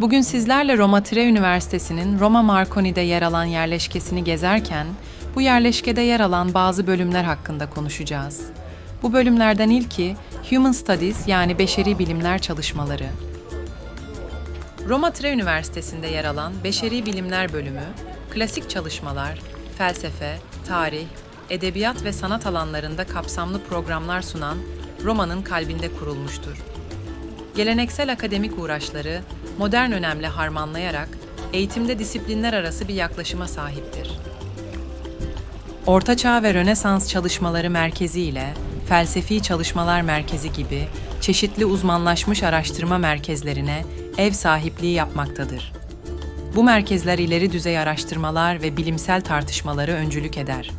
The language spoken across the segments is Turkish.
Bugün sizlerle Roma Tre Üniversitesi'nin Roma Marconi'de yer alan yerleşkesini gezerken, bu yerleşkede yer alan bazı bölümler hakkında konuşacağız. Bu bölümlerden ilki Human Studies yani beşeri bilimler çalışmaları. Roma Tre Üniversitesi'nde yer alan Beşeri Bilimler bölümü, klasik çalışmalar, felsefe, tarih, edebiyat ve sanat alanlarında kapsamlı programlar sunan Roma'nın kalbinde kurulmuştur. Geleneksel akademik uğraşları modern önemle harmanlayarak eğitimde disiplinler arası bir yaklaşıma sahiptir. Ortaçağ ve Rönesans çalışmaları merkezi ile felsefi çalışmalar merkezi gibi çeşitli uzmanlaşmış araştırma merkezlerine ev sahipliği yapmaktadır. Bu merkezler ileri düzey araştırmalar ve bilimsel tartışmaları öncülük eder.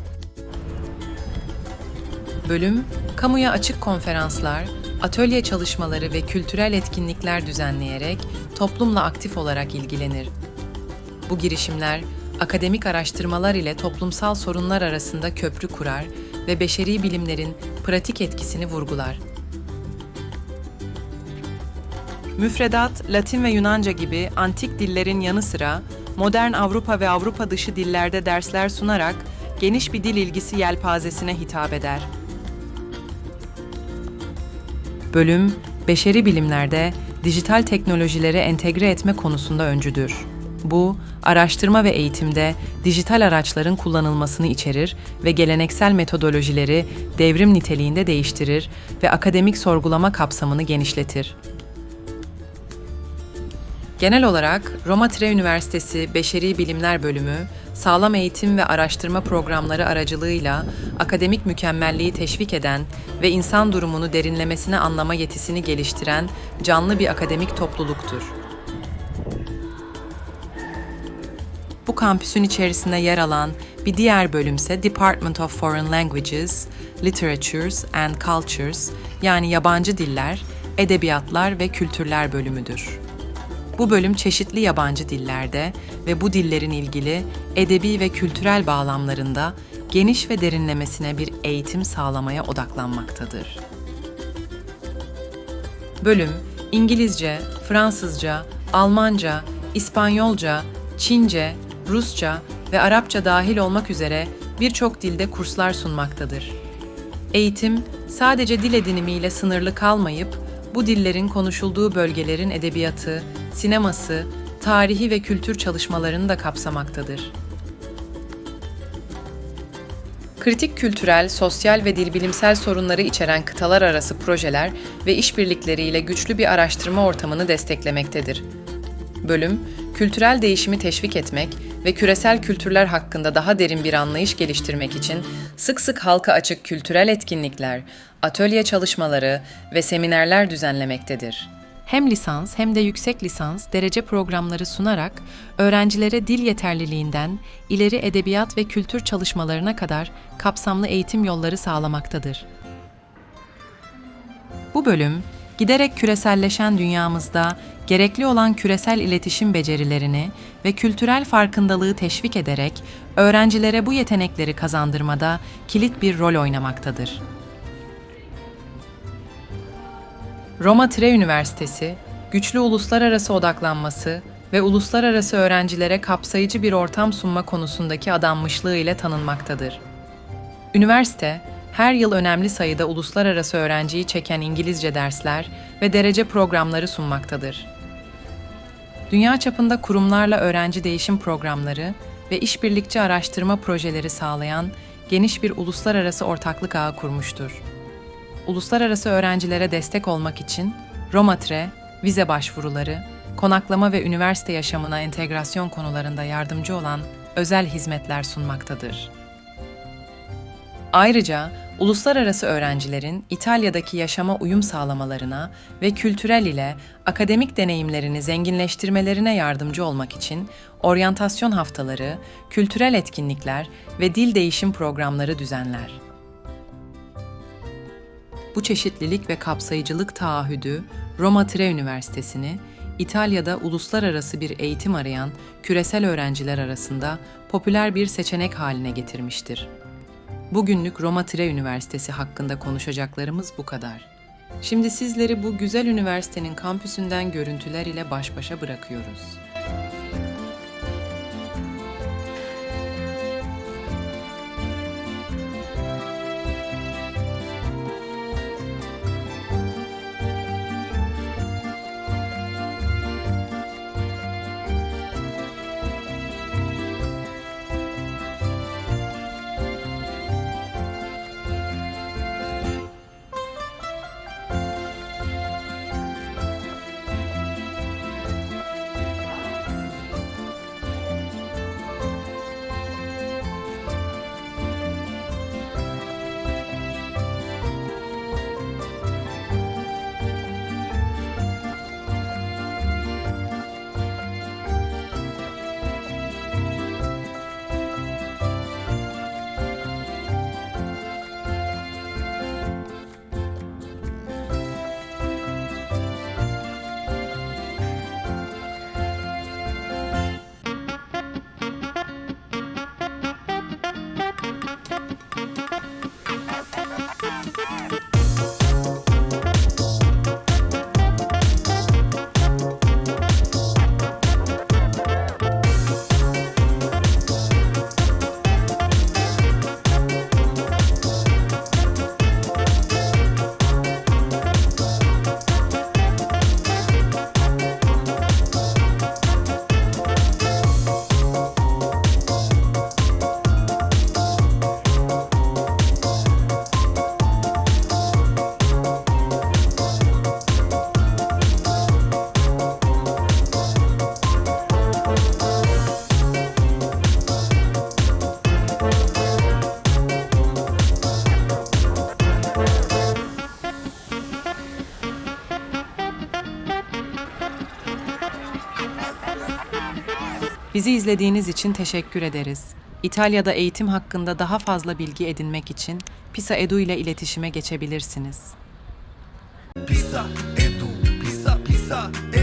Bölüm, kamuya açık konferanslar, atölye çalışmaları ve kültürel etkinlikler düzenleyerek toplumla aktif olarak ilgilenir. Bu girişimler, akademik araştırmalar ile toplumsal sorunlar arasında köprü kurar ve beşeri bilimlerin pratik etkisini vurgular. Müfredat, Latin ve Yunanca gibi antik dillerin yanı sıra modern Avrupa ve Avrupa dışı dillerde dersler sunarak geniş bir dil ilgisi yelpazesine hitap eder. Bölüm, beşeri bilimlerde dijital teknolojileri entegre etme konusunda öncüdür. Bu, araştırma ve eğitimde dijital araçların kullanılmasını içerir ve geleneksel metodolojileri devrim niteliğinde değiştirir ve akademik sorgulama kapsamını genişletir. Genel olarak Roma Tre Üniversitesi Beşeri Bilimler Bölümü, sağlam eğitim ve araştırma programları aracılığıyla akademik mükemmelliği teşvik eden ve insan durumunu derinlemesine anlama yetisini geliştiren canlı bir akademik topluluktur. Bu kampüsün içerisinde yer alan bir diğer bölümse Department of Foreign Languages, Literatures and Cultures yani yabancı diller, edebiyatlar ve kültürler bölümüdür. Bu bölüm çeşitli yabancı dillerde ve bu dillerin ilgili edebi ve kültürel bağlamlarında geniş ve derinlemesine bir eğitim sağlamaya odaklanmaktadır. Bölüm İngilizce, Fransızca, Almanca, İspanyolca, Çince, Rusça ve Arapça dahil olmak üzere birçok dilde kurslar sunmaktadır. Eğitim sadece dil edinimiyle sınırlı kalmayıp bu dillerin konuşulduğu bölgelerin edebiyatı, sineması, tarihi ve kültür çalışmalarını da kapsamaktadır. Kritik kültürel, sosyal ve dilbilimsel sorunları içeren kıtalar arası projeler ve işbirlikleriyle güçlü bir araştırma ortamını desteklemektedir. Bölüm, kültürel değişimi teşvik etmek ve küresel kültürler hakkında daha derin bir anlayış geliştirmek için sık sık halka açık kültürel etkinlikler, atölye çalışmaları ve seminerler düzenlemektedir. Hem lisans hem de yüksek lisans derece programları sunarak öğrencilere dil yeterliliğinden ileri edebiyat ve kültür çalışmalarına kadar kapsamlı eğitim yolları sağlamaktadır. Bu bölüm, giderek küreselleşen dünyamızda gerekli olan küresel iletişim becerilerini ve kültürel farkındalığı teşvik ederek öğrencilere bu yetenekleri kazandırmada kilit bir rol oynamaktadır. Roma Tre Üniversitesi, güçlü uluslararası odaklanması ve uluslararası öğrencilere kapsayıcı bir ortam sunma konusundaki adanmışlığı ile tanınmaktadır. Üniversite, her yıl önemli sayıda uluslararası öğrenciyi çeken İngilizce dersler ve derece programları sunmaktadır. Dünya çapında kurumlarla öğrenci değişim programları ve işbirlikçi araştırma projeleri sağlayan geniş bir uluslararası ortaklık ağı kurmuştur. Uluslararası öğrencilere destek olmak için Romatre, vize başvuruları, konaklama ve üniversite yaşamına entegrasyon konularında yardımcı olan özel hizmetler sunmaktadır. Ayrıca uluslararası öğrencilerin İtalya'daki yaşama uyum sağlamalarına ve kültürel ile akademik deneyimlerini zenginleştirmelerine yardımcı olmak için oryantasyon haftaları, kültürel etkinlikler ve dil değişim programları düzenler. Bu çeşitlilik ve kapsayıcılık taahhüdü Roma Tre Üniversitesi'ni İtalya'da uluslararası bir eğitim arayan küresel öğrenciler arasında popüler bir seçenek haline getirmiştir. Bugünlük Roma Tre Üniversitesi hakkında konuşacaklarımız bu kadar. Şimdi sizleri bu güzel üniversitenin kampüsünden görüntüler ile baş başa bırakıyoruz. Bizi izlediğiniz için teşekkür ederiz. İtalya'da eğitim hakkında daha fazla bilgi edinmek için Pisa Edu ile iletişime geçebilirsiniz. Pisa, edu, pisa, pisa, edu.